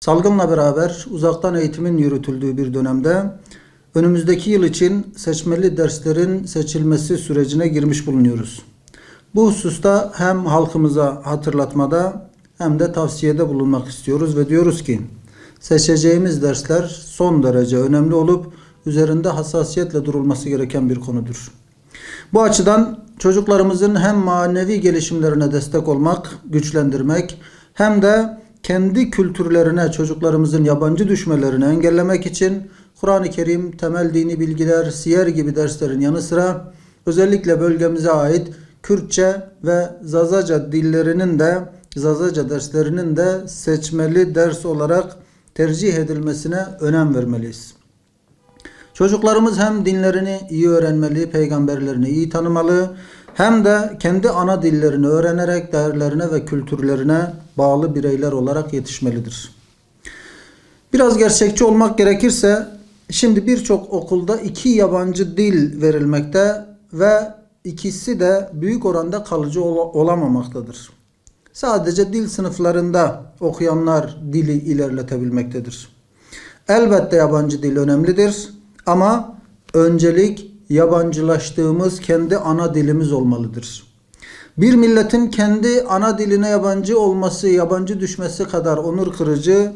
Salgınla beraber uzaktan eğitimin yürütüldüğü bir dönemde önümüzdeki yıl için seçmeli derslerin seçilmesi sürecine girmiş bulunuyoruz. Bu hususta hem halkımıza hatırlatmada hem de tavsiyede bulunmak istiyoruz ve diyoruz ki seçeceğimiz dersler son derece önemli olup üzerinde hassasiyetle durulması gereken bir konudur. Bu açıdan çocuklarımızın hem manevi gelişimlerine destek olmak, güçlendirmek hem de kendi kültürlerine çocuklarımızın yabancı düşmelerini engellemek için Kur'an-ı Kerim, temel dini bilgiler, siyer gibi derslerin yanı sıra özellikle bölgemize ait Kürtçe ve Zazaca dillerinin de Zazaca derslerinin de seçmeli ders olarak tercih edilmesine önem vermeliyiz. Çocuklarımız hem dinlerini iyi öğrenmeli, peygamberlerini iyi tanımalı, hem de kendi ana dillerini öğrenerek değerlerine ve kültürlerine bağlı bireyler olarak yetişmelidir. Biraz gerçekçi olmak gerekirse, şimdi birçok okulda iki yabancı dil verilmekte ve ikisi de büyük oranda kalıcı ol- olamamaktadır. Sadece dil sınıflarında okuyanlar dili ilerletebilmektedir. Elbette yabancı dil önemlidir ama öncelik yabancılaştığımız kendi ana dilimiz olmalıdır. Bir milletin kendi ana diline yabancı olması, yabancı düşmesi kadar onur kırıcı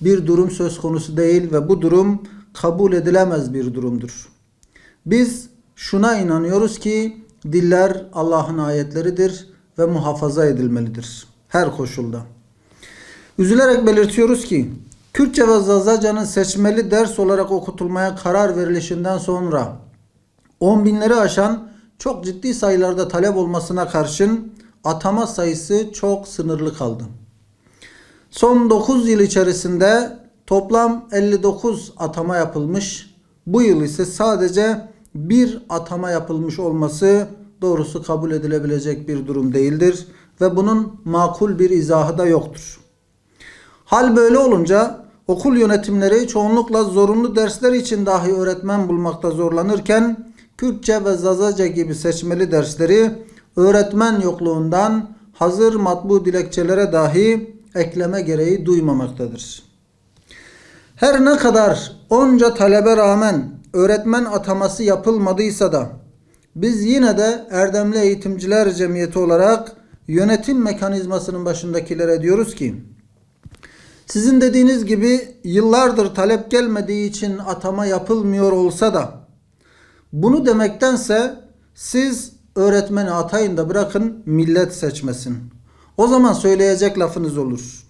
bir durum söz konusu değil ve bu durum kabul edilemez bir durumdur. Biz şuna inanıyoruz ki diller Allah'ın ayetleridir ve muhafaza edilmelidir her koşulda. Üzülerek belirtiyoruz ki Kürtçe ve Zazaca'nın seçmeli ders olarak okutulmaya karar verilişinden sonra on binleri aşan çok ciddi sayılarda talep olmasına karşın atama sayısı çok sınırlı kaldı. Son 9 yıl içerisinde toplam 59 atama yapılmış. Bu yıl ise sadece bir atama yapılmış olması doğrusu kabul edilebilecek bir durum değildir ve bunun makul bir izahı da yoktur. Hal böyle olunca okul yönetimleri çoğunlukla zorunlu dersler için dahi öğretmen bulmakta zorlanırken Kürtçe ve Zazaca gibi seçmeli dersleri öğretmen yokluğundan hazır matbu dilekçelere dahi ekleme gereği duymamaktadır. Her ne kadar onca talebe rağmen öğretmen ataması yapılmadıysa da biz yine de Erdemli Eğitimciler Cemiyeti olarak yönetim mekanizmasının başındakilere diyoruz ki sizin dediğiniz gibi yıllardır talep gelmediği için atama yapılmıyor olsa da bunu demektense siz öğretmeni atayın da bırakın millet seçmesin. O zaman söyleyecek lafınız olur.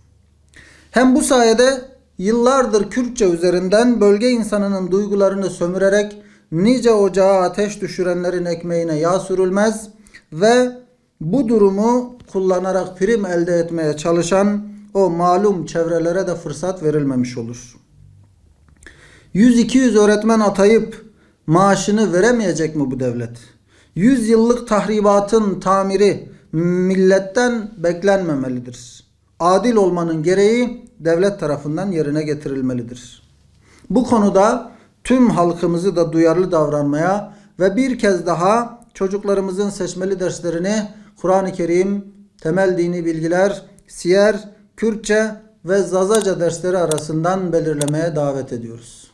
Hem bu sayede yıllardır Kürtçe üzerinden bölge insanının duygularını sömürerek nice ocağa ateş düşürenlerin ekmeğine yağ sürülmez ve bu durumu kullanarak prim elde etmeye çalışan o malum çevrelere de fırsat verilmemiş olur. 100-200 öğretmen atayıp maaşını veremeyecek mi bu devlet? 100 yıllık tahribatın tamiri milletten beklenmemelidir. Adil olmanın gereği devlet tarafından yerine getirilmelidir. Bu konuda tüm halkımızı da duyarlı davranmaya ve bir kez daha çocuklarımızın seçmeli derslerini Kur'an-ı Kerim, temel dini bilgiler, siyer, Kürtçe ve Zazaca dersleri arasından belirlemeye davet ediyoruz.